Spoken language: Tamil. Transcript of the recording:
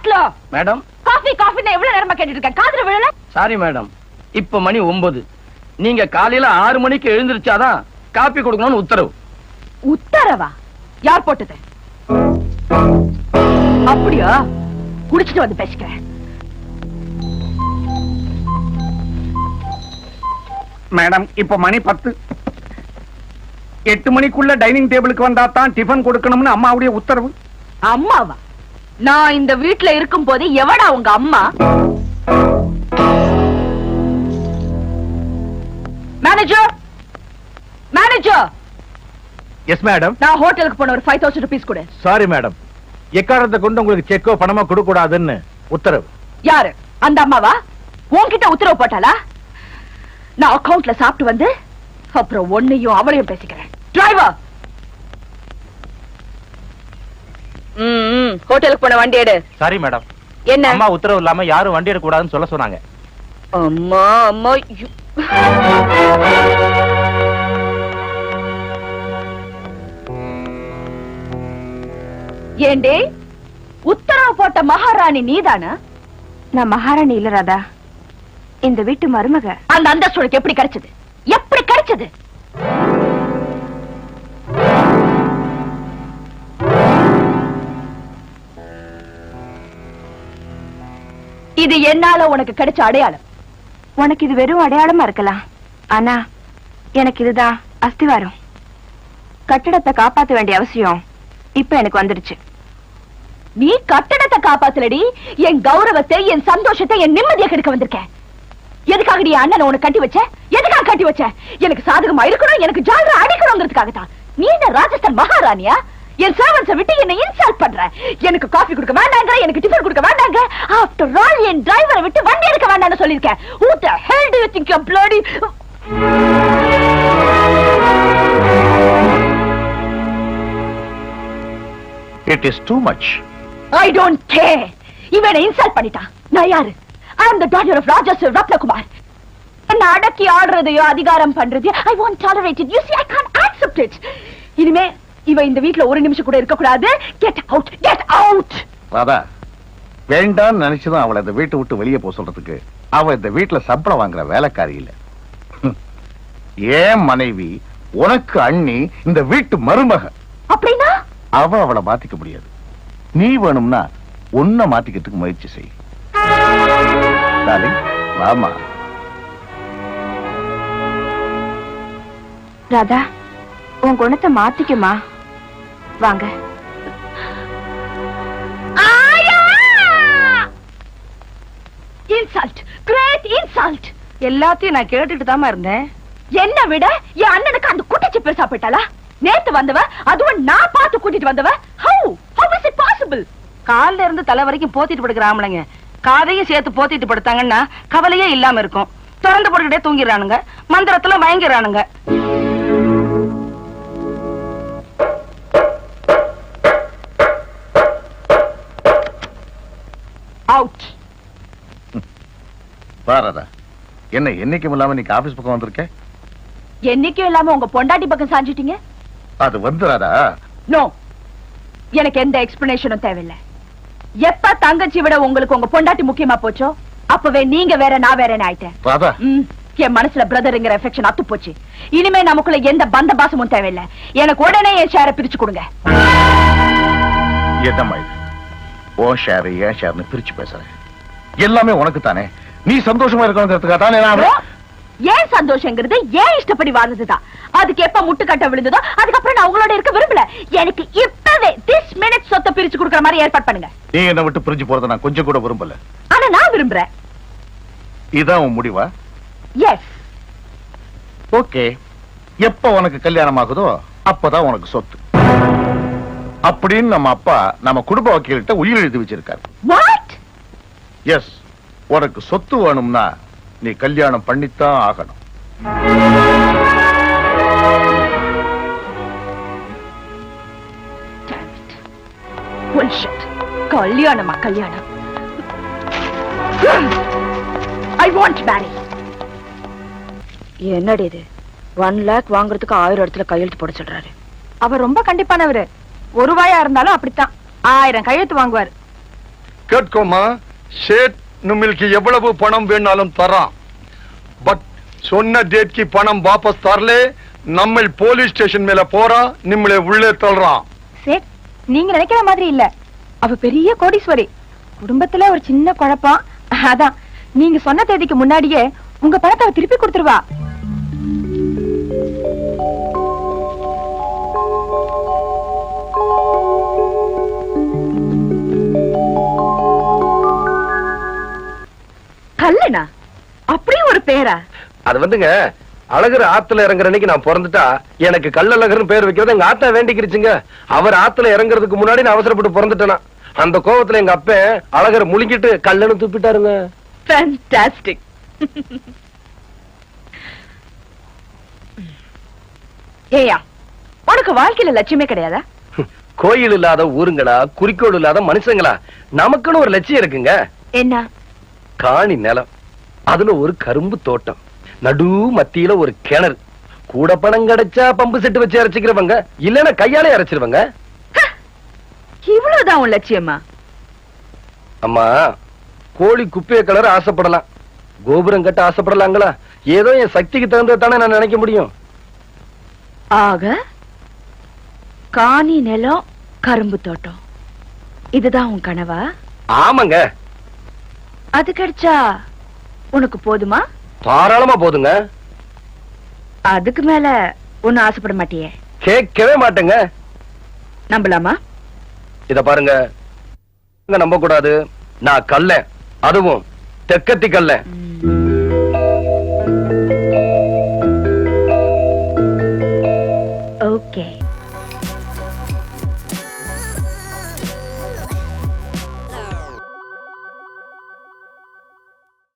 பட்லோ மேடம் காஃபி காஃபின்னு எவ்வளவு நேரமா கேட்டுட்டு இருக்கேன். காதுல விழல? சாரி மேடம் இப்ப மணி ஒன்பது. நீங்க காலையில ஆறு மணிக்கு எழுந்திருச்சாதான் காப்பி கொடுக்கணும்னு உத்தரவு. உத்தரவா? யார் போட்டது? அப்படியா? குடிச்சிட்டு வந்து பேசிக்கிறேன். மேடம் இப்ப மணி பத்து. எட்டு மணிக்குள்ள டைனிங் டேபிளுக்கு வந்தா தான் டிஃபன் கொடுக்கணும்னு அம்மாவுடைய உத்தரவு. அம்மாவா? நான் இந்த வீட்ல இருக்கும் போது எவடா உங்க அம்மா? மேனேஜர் மேனேஜர் எஸ் மேடம் நான் ஹோட்டலுக்கு போன ஒரு ஃபைவ் தௌசண்ட் ருபீஸ் கொடு. சாரி மேடம் எக்காரணத்தை கொண்டு உங்களுக்கு செக்கோ பணமோ கொடுக்க கூடாதுன்னு உத்தரவு. யாரு? அந்த அம்மாவா? உன்கிட்ட உத்தரவு போட்டாளா? நான் அக்கவுண்ட்ல சாப்பிட்டு வந்து அப்புறம் ஒன்னையும் அவளையும் பேசிக்கிறேன். டிரைவர் ஹோட்டலுக்கு போன வண்டி எடு. Sorry madam. என்ன? அம்மா உத்தரவு இல்லாம யாரும் வண்டி எடுக்கக்கூடாதுன்னு சொல்ல சொன்னாங்க. அம்மா அம்மா. ஏண்டே? உத்தரவு போட்ட மகாராணி நீதானா? நான் மகாராணி இல்ல ராதா. இந்த வீட்டு மருமக. அந்த அந்தஸ்து உனக்கு எப்படி கிடைச்சது? எப்படி கிடைச்சது? இது என்னால உனக்கு கிடைச்ச அடையாளம். உனக்கு இது வெறும் அடையாளமா இருக்கலாம். ஆனா எனக்கு இதுதான் அஸ்திவாரம். கட்டடத்தை காப்பாத்த வேண்டிய அவசியம் இப்ப எனக்கு வந்துருச்சு. நீ கட்டடத்தை காப்பாத்தலடி. என் கௌரவத்தை என் சந்தோஷத்தை என் நிம்மதியை கெடுக்க வந்திருக்கேன் எதுக்காக நீ அண்ணன் உனக்கு கட்டி வச்ச? எதுக்காக கட்டி வச்ச? எனக்கு சாதகமா இருக்கணும் எனக்கு ஜாலரா அடிக்கணுங்கிறதுக்காக தான் நீ என்ன ராஜஸ்தான் மகாராணியா? என் சர்வன்ஸை விட்டு என்ன இன்சல்ட் பண்ற? எனக்கு காஃபி கொடுக்க வேண்டாங்க எனக்கு டிஃபன் கொடுக்க வேண்டாங்க. ஆஃப்டர் ஆல் என் டிரைவரை விட்டு வண்டி எடுக்க வேண்டாம்னு சொல்லிருக்கேன் who the hell do you think you're bloody? It is too much I don't care. இவனை இன்சல்ட் பண்ணிட்டான். நான் யாரு? I am the daughter of Rajas Rathnakumar. என்ன அடக்கி ஆடுறதையோ அதிகாரம் பண்றதையோ I want tolerate it you see i can't accept it. இனிமே இவ இந்த வீட்ல ஒரு நிமிஷம் கூட இருக்க கூடாது. Get out get out Radha வேண்டாம்னு நினைச்சுதான் அவளை இந்த வீட்டை விட்டு வெளியே போக சொல்றதுக்கு. அவ இந்த வீட்டுல சம்பளம் வாங்குற வேலைக்காரி இல்ல. ஏன் மனைவி உனக்கு அண்ணி இந்த வீட்டு மருமக? அப்படின்னா? அவ அவளை மாத்திக்க முடியாது. நீ வேணும்னா உன்னை மாத்திக்கிறதுக்கு முயற்சி செய். வாமா. ராதா உன் குணத்தை மாத்திக்குமா? வாங்க. இன்சல்ட் கிரேட் இன்சல்ட் எல்லாத்தையும் நான் கேட்டுட்டு தாமா இருந்தேன். என்ன விட என் அண்ணனுக்கு அந்த குட்டிச்சு பெருசா போயிட்டாளா? நேத்து வந்தவ அதுவும் நான் பார்த்து கூட்டிட்டு வந்தவ? How how is it possible கால்ல இருந்து தலை வரைக்கும் போத்திட்டு படுக்கிற ஆம்பளைங்க. காதையும் சேர்த்து போத்திட்டு படுத்தாங்கன்னா கவலையே இல்லாம இருக்கும். திறந்து போட்டுக்கிட்டே தூங்கிடுறானுங்க. மந்திரத்துல மயங்கிடுறானுங்க. பாரதா என்ன என்னைக்கும் இல்லாம நீ ஆபீஸ் பக்கம் வந்திருக்க? என்னைக்கும் இல்லாம உங்க பொண்டாட்டி பக்கம் சாஞ்சிட்டீங்க? அது வந்து ராதா நோ எனக்கு எந்த எக்ஸ்பிளனேஷனும் தேவையில்லை. எப்ப தங்கச்சி விட உங்களுக்கு உங்க பொண்டாட்டி முக்கியமா போச்சோ அப்பவே நீங்க வேற நான் வேறன்னு ஆயிட்டேன். ராதா. என் மனசுல பிரதர்ங்கிற எஃபெக்ஷன் அத்து போச்சு. இனிமே நமக்குள்ள எந்த பந்த பாசமும் தேவையில்லை. எனக்கு உடனே என் ஷேரை பிரிச்சு கொடுங்க. என்னம்மா இது? ஓ ஷேர் ஏன் ஷேர்னு பிரிச்சு பேசுறேன் எல்லாமே உனக்கு தானே நீ சந்தோஷமா இருக்கணுங்கிறதுக்காக தானே நான் ஏன் சந்தோஷங்கிறது ஏன் இஷ்டப்படி வாழ்ந்ததுதான் அதுக்கு எப்ப முட்டுக்கட்ட விழுந்ததோ அதுக்கப்புறம் நான் உங்களோட இருக்க விரும்பல. எனக்கு இப்பவே திஸ் மினிட் சொத்தை பிரிச்சு கொடுக்கற மாதிரி ஏற்பாடு பண்ணுங்க. நீ என்னை விட்டு பிரிஞ்சு போறதை நான் கொஞ்சம் கூட விரும்பல. ஆனா நான் விரும்புறேன். இதான் உன் முடிவா? எஸ் ஓகே எப்ப உனக்கு கல்யாணம் ஆகுதோ அப்பதான் உனக்கு சொத்து. அப்படின்னு நம்ம அப்பா நம்ம குடும்ப வக்கீல்கிட்ட உயிர் எழுதி வச்சிருக்காரு. எஸ் உனக்கு சொத்து வேணும்னா நீ கல்யாணம் பண்ணித்தான் ஆகணும். Bullshit கல்யாணமா கல்யாணம்? ஐ வாண்ட் மேரி என்னடி இது? ஒன் லேக் வாங்குறதுக்கு ஆயிரம் இடத்துல கையெழுத்து போட சொல்றாரு. அவர் ரொம்ப கண்டிப்பானவரு. ஒரு ரூபாயா இருந்தாலும் அப்படித்தான். ஆயிரம் கையெழுத்து வாங்குவார். கேட்கோமா ஷேட் நம்மளுக்கு எவ்வளவு பணம் வேணாலும் தரான் பட் சொன்ன டேட்க்கு பணம் வாபஸ் தரலே நம்ம போலீஸ் ஸ்டேஷன் மேல போறா நம்மளை உள்ளே தள்ளுறான். சேட் நீங்க நினைக்கிற மாதிரி இல்ல. அவ பெரிய கோடீஸ்வரி. குடும்பத்துல ஒரு சின்ன குழப்பம். அதான் நீங்க சொன்ன தேதிக்கு முன்னாடியே உங்க பணத்தை திருப்பி கொடுத்துருவா. அப்படியும் ஒரு பேரா? அது வந்துங்க அழகர் ஆத்துல இறங்குற அன்னைக்கு நான் பிறந்துட்டா எனக்கு கல்லழகர்னு பேர் வைக்கிறது எங்க ஆத்தா வேண்டிக்கிருச்சுங்க. அவர் ஆத்துல இறங்குறதுக்கு முன்னாடி நான் அவசரப்பட்டு பிறந்துட்டேனா. அந்த கோவத்துல எங்க அப்ப அழகர் முழுங்கிட்டு கல்லன்னு துப்பிட்டாருங்க. ஃபேன்டாஸ்டிக் ஏயா உனக்கு வாழ்க்கையில லட்சியமே கிடையாதா? கோயில் இல்லாத ஊருங்களா குறிக்கோள் இல்லாத மனுஷங்களா? நமக்குன்னு ஒரு லட்சியம் இருக்குங்க. என்ன? காணி நிலம். அதுல ஒரு கரும்பு தோட்டம். நடு மத்தியில ஒரு கிணறு. கூட பணம் கிடைச்சா பம்பு செட்டு வச்சு இறைச்சிக்கிறவங்க இல்லன்னா கையாலே இறைச்சிருவங்க இவ்வளவுதான் உன் லட்சியமா அம்மா கோழி குப்பைய கலர் ஆசைப்படலாம். கோபுரம் கட்ட ஆசைப்படலாங்களா? ஏதோ என் சக்திக்கு தகுந்தது தானே நான் நினைக்க முடியும். ஆக காணி நிலம் கரும்பு தோட்டம். இதுதான் உன் கனவா? ஆமாங்க. அது கிடைச்சா உனக்கு போதுமா? தாராளமா போதுங்க. அதுக்கு மேல ஒன்னும் ஆசைப்பட மாட்டியே. கேட்கவே மாட்டேங்க. நம்பலாமா? இத பாருங்க. நம்ப கூடாது நான் கல்ல அதுவும் தெக்கத்தி கல்ல ம்.